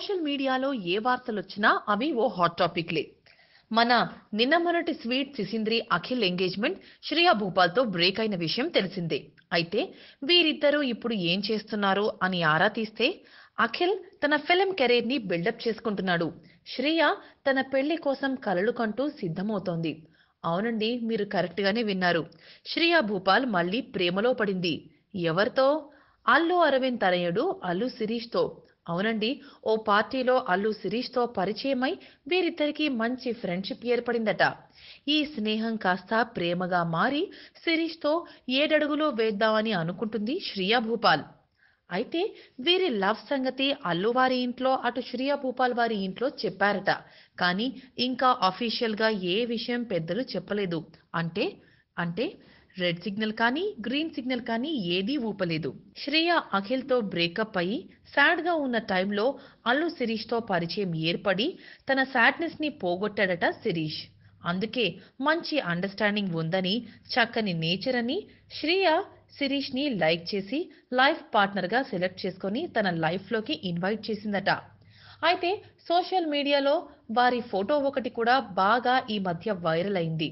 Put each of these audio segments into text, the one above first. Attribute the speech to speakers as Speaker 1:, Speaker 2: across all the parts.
Speaker 1: Social మీడియాలో ఏ వార్తలొచ్చినా అవి ఓ hot టాపిక్లే. మన నిన్న మొన్నటి స్వీట్ సిసింద్రి అఖిల్ ఎంగేజ్మెంట్ శ్రేయా భూపాల్తో బ్రేక్ అయిన విషయం తెలిసిందే. అయితే వీరిద్దరూ ఇప్పుడు ఏం చేస్తున్నారు అని ఆరా తీస్తే అఖిల్ తన ఫిలిం కెరీర్ని బిల్డప్ చేసుకుంటున్నాడు. శ్రియ తన పెళ్ళి కోసం కలలు కంటూ సిద్ధమవుతోంది. అవునండి మీరు కరెక్ట్ గానే విన్నారు. శ్రేయా భూపాల్ మళ్ళీ ప్రేమలో పడింది. ఎవరితో? అల్లు అరవింద్ తనయుడు అల్లు శిరీష్తో. అవునండి. ఓ పార్టీలో అల్లు శిరీష్తో పరిచయమై వీరిద్దరికీ మంచి ఫ్రెండ్షిప్ ఏర్పడిందట. ఈ స్నేహం కాస్త ప్రేమగా మారి శిరీష్తో ఏడడుగులో ఏడడుగులు వేద్దామని అనుకుంటుంది శ్రియా భూపాల్. అయితే వీరి లవ్ సంగతి అల్లు వారి ఇంట్లో అటు శ్రియా భూపాల్ వారి ఇంట్లో చెప్పారట. కానీ ఇంకా అఫీషియల్గా ఏ విషయం పెద్దలు చెప్పలేదు. అంటే అంటే రెడ్ సిగ్నల్ కానీ గ్రీన్ సిగ్నల్ కానీ ఏదీ ఊపలేదు. శ్రేయ అఖిల్తో బ్రేకప్ అయ్యి సాడ్గా ఉన్న టైంలో అల్లు శిరీష్తో పరిచయం ఏర్పడి తన సాడ్నెస్ని పోగొట్టాడట శిరీష్. అందుకే మంచి అండర్స్టాండింగ్ ఉందని చక్కని నేచర్ అని శ్రేయ శిరీష్ని లైక్ చేసి లైఫ్ పార్ట్నర్గా సెలెక్ట్ చేసుకొని తన లైఫ్లోకి ఇన్వైట్ చేసిందట. అయితే సోషల్ మీడియాలో వారి ఫోటో ఒకటి కూడా బాగా ఈ మధ్య వైరల్ అయింది.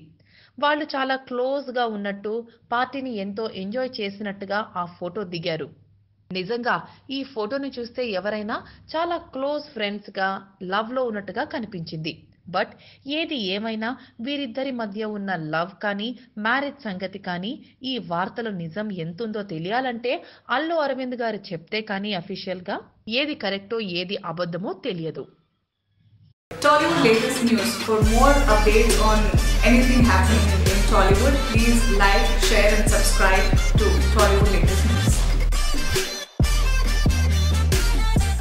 Speaker 1: వాళ్ళు చాలా క్లోజ్గా ఉన్నట్టు పార్టీని ఎంతో ఎంజాయ్ చేసినట్టుగా ఆ ఫోటో దిగారు. నిజంగా ఈ ఫోటోని చూస్తే ఎవరైనా చాలా క్లోజ్ ఫ్రెండ్స్గా లవ్లో ఉన్నట్టుగా కనిపించింది. బట్ ఏది ఏమైనా వీరిద్దరి మధ్య ఉన్న లవ్ కానీ మ్యారేజ్ సంగతి కానీ ఈ వార్తలో నిజం ఎంతుందో తెలియాలంటే అల్లు అరవింద్ గారు చెప్తే కానీ అఫీషియల్గా ఏది కరెక్టో ఏది అబద్ధమో తెలియదు.
Speaker 2: anything happening in, Tollywood, please like, share and subscribe.